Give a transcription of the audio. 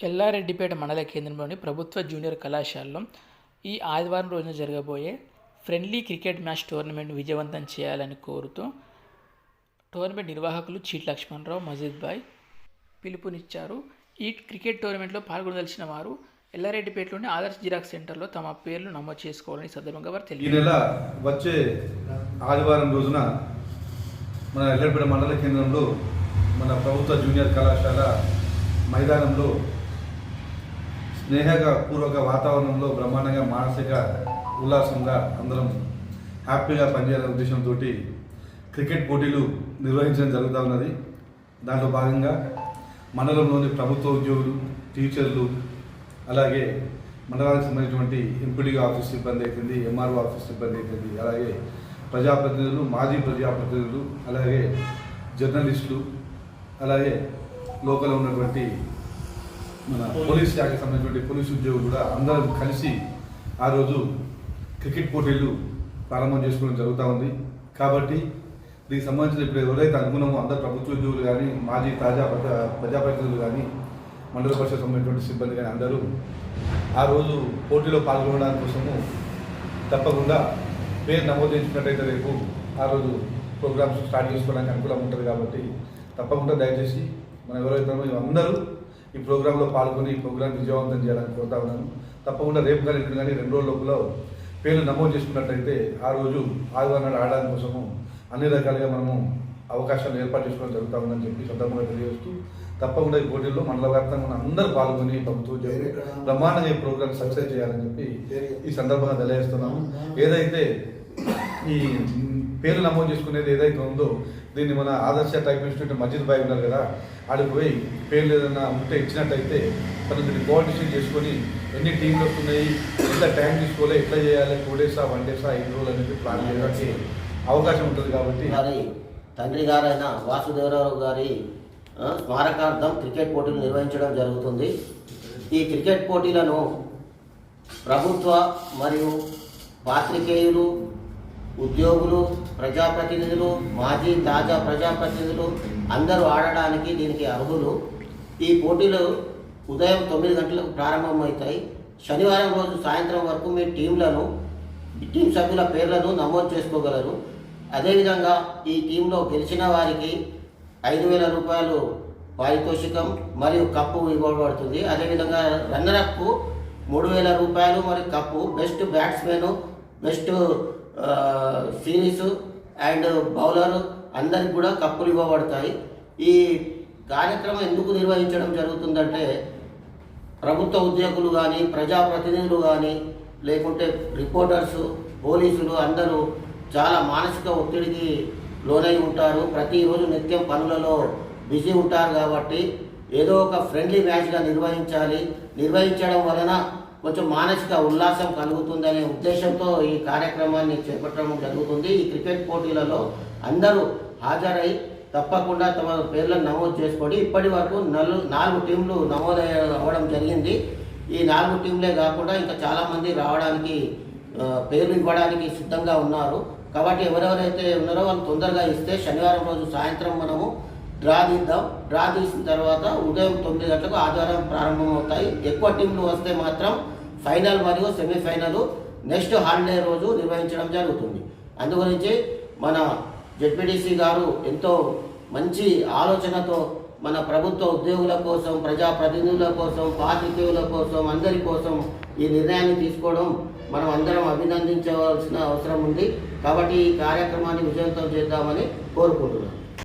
ఎల్లారెడ్డిపేట మండల కేంద్రంలోని ప్రభుత్వ జూనియర్ కళాశాలలో ఈ ఆదివారం రోజున జరగబోయే ఫ్రెండ్లీ క్రికెట్ మ్యాచ్ టోర్నమెంట్ విజయవంతం చేయాలని కోరుతూ టోర్నమెంట్ నిర్వాహకులు చీట్ లక్ష్మణరావు మజీద్ భాయ్ పిలుపునిచ్చారు. ఈ క్రికెట్ టోర్నమెంట్లో పాల్గొనదలిచిన వారు ఎల్లారెడ్డిపేటలోని ఆదర్శ్ జిరాక్స్ సెంటర్లో తమ పేర్లు నమోదు చేసుకోవాలని సందర్భంగా వారు ఈ నెల వచ్చే ఆదివారం రోజున మన ఎల్లారెడ్డిపేట మండల కేంద్రంలో మన ప్రభుత్వ జూనియర్ కళాశాల మైదానంలో స్నేహపూర్వక వాతావరణంలో బ్రహ్మాండంగా మానసిక ఉల్లాసంగా అందరం హ్యాపీగా పనిచేయాలనే ఉద్దేశంతో క్రికెట్ పోటీలు నిర్వహించడం జరుగుతూ ఉన్నది. దాంట్లో భాగంగా మండలంలోని ప్రభుత్వ ఉద్యోగులు టీచర్లు అలాగే మండలానికి సంబంధించినటువంటి ఎంపీడీ ఆఫీస్ సిబ్బంది అయిపోయింది ఎంఆర్ఓ ఆఫీస్ సిబ్బంది అయిపోయింది అలాగే ప్రజాప్రతినిధులు మాజీ ప్రజాప్రతినిధులు అలాగే జర్నలిస్టులు అలాగే లోకల్ ఉన్నటువంటి మన పోలీస్ శాఖకు సంబంధించినటువంటి పోలీసు ఉద్యోగులు కూడా అందరం కలిసి ఆ రోజు క్రికెట్ పోటీలు ప్రారంభం చేసుకోవడం జరుగుతూ ఉంది. కాబట్టి దీనికి సంబంధించిన ఇప్పుడు ఎవరైతే అనుగుణమో అందరు ప్రభుత్వ ఉద్యోగులు కానీ మాజీ తాజా ప్రజా ప్రజాప్రతినిధులు కానీ మండల పరిషత్ సంబంధించినటువంటి సిబ్బంది కానీ అందరూ ఆ రోజు పోటీలో పాల్గొనడానికి కోసము తప్పకుండా పేరు నమోదు చేసినట్టయితే రేపు ఆ రోజు ప్రోగ్రామ్స్ స్టార్ట్ చేసుకోవడానికి అనుకూలం ఉంటుంది కాబట్టి తప్పకుండా దయచేసి మనం ఎవరైతే అందరూ ఈ ప్రోగ్రాంలో పాల్గొని ఈ ప్రోగ్రాం విజయవంతం చేయాలని కోరుతా ఉన్నాను. తప్పకుండా రేపు కానీ ఇప్పుడు కానీ రెండు రోజుల లోపల పేర్లు నమోదు చేసుకున్నట్టయితే ఆ రోజు ఆదివారం నాడు ఆడడానికి కోసము అన్ని రకాలుగా మనము అవకాశాలు ఏర్పాటు చేసుకోవడం జరుగుతూ ఉందని చెప్పి సందర్భంగా తెలియజేస్తూ తప్పకుండా ఈ పోటీల్లో మండల వ్యాప్తంగా ఉన్న అందరూ పాల్గొని ప్రభుత్వ బ్రహ్మాండంగా ఈ ప్రోగ్రామ్ సక్సెస్ చేయాలని చెప్పి ఈ సందర్భంగా తెలియజేస్తున్నాము. ఏదైతే ఈ పేర్లు నమోదు చేసుకునేది ఏదైతే ఉందో దీన్ని మన ఆదర్శ టైప్ ఇన్స్టిట్యూట్ మజీద్ బాయ్ ఉన్నారు కదా ఆడికి పోయి పేర్లు ఏదైనా ఉంటే ఇచ్చినట్టయితే తను దీన్ని కోఆర్డినేషన్ చేసుకొని ఎన్ని టీంలు వస్తున్నాయి ఎంత టైం తీసుకోవాలి ఎట్లా చేయాలి టూ డేసా వన్ డేసా ఐదు రోజులు అనేది ప్లాన్ చేయడానికి అవకాశం ఉంటుంది కాబట్టి గారి తండ్రి గారైన వాసుదేవరావు గారి స్మారకార్థం క్రికెట్ పోటీలు నిర్వహించడం జరుగుతుంది. ఈ క్రికెట్ పోటీలను ప్రభుత్వ మరియు పాత్రికేయులు ఉద్యోగులు ప్రజాప్రతినిధులు మాజీ తాజా ప్రజాప్రతినిధులు అందరూ ఆడడానికి దీనికి అర్హులు. ఈ పోటీలు ఉదయం తొమ్మిది గంటలకు ప్రారంభమవుతాయి. శనివారం రోజు సాయంత్రం వరకు మీ టీంలను టీం సభ్యుల పేర్లను నమోదు చేసుకోగలరు. అదేవిధంగా ఈ టీంలో గెలిచిన వారికి ఐదు వేల రూపాయలు పారితోషికం మరియు కప్పు ఇవ్వబడుతుంది. అదేవిధంగా రన్నరప్కు మూడు వేల రూపాయలు మరియు cup best batsmen best series and bowler అందరికి కూడా కప్పులు ఇవ్వబడతాయి. ఈ కార్యక్రమం ఎందుకు నిర్వహించడం జరుగుతుందంటే ప్రభుత్వ ఉద్యోగులు కానీ ప్రజాప్రతినిధులు కానీ లేకుంటే రిపోర్టర్స్ పోలీసులు అందరూ చాలా మానసిక ఒత్తిడికి లోనై ఉంటారు. ప్రతిరోజు నిత్యం పనులలో బిజీ ఉంటారు కాబట్టి ఏదో ఒక ఫ్రెండ్లీ మ్యాచ్గా నిర్వహించాలి. నిర్వహించడం వలన కొంచెం మానసిక ఉల్లాసం కలుగుతుందనే ఉద్దేశంతో ఈ కార్యక్రమాన్ని చేపట్టడం జరుగుతుంది. ఈ క్రికెట్ పోటీలలో అందరూ హాజరై తప్పకుండా తమ పేర్లను నమోదు చేసుకోండి. ఇప్పటి వరకు నలు నాలుగు టీంలు నమోదు అవ్వడం జరిగింది. ఈ నాలుగు టీంలే కాకుండా ఇంకా చాలామంది రావడానికి పేర్లు ఇవ్వడానికి సిద్ధంగా ఉన్నారు. కాబట్టి ఎవరెవరైతే ఉన్నారో వాళ్ళు తొందరగా ఇస్తే శనివారం రోజు సాయంత్రం మనము డ్రా తీద్దాం. డ్రా తీసిన తర్వాత ఉదయం తొమ్మిది గంటలకు ఆదివారం ప్రారంభమవుతాయి. ఎక్కువ టీంలు వస్తే మాత్రం ఫైనల్ మరియు సెమీఫైనల్ నెక్స్ట్ హాలిడే రోజు నిర్వహించడం జరుగుతుంది. అందుగురించి మన జెడ్పీటీసీ గారు ఎంతో మంచి ఆలోచనతో మన ప్రభుత్వ ఉద్యోగుల కోసం ప్రజాప్రతినిధుల కోసం పాత్రికేయుల కోసం అందరి కోసం ఈ నిర్ణయాన్ని తీసుకోవడం మనం అందరం అభినందించవలసిన అవసరం ఉంది. కాబట్టి ఈ కార్యక్రమాన్ని విజయవంతం చేద్దామని కోరుకుంటున్నాను.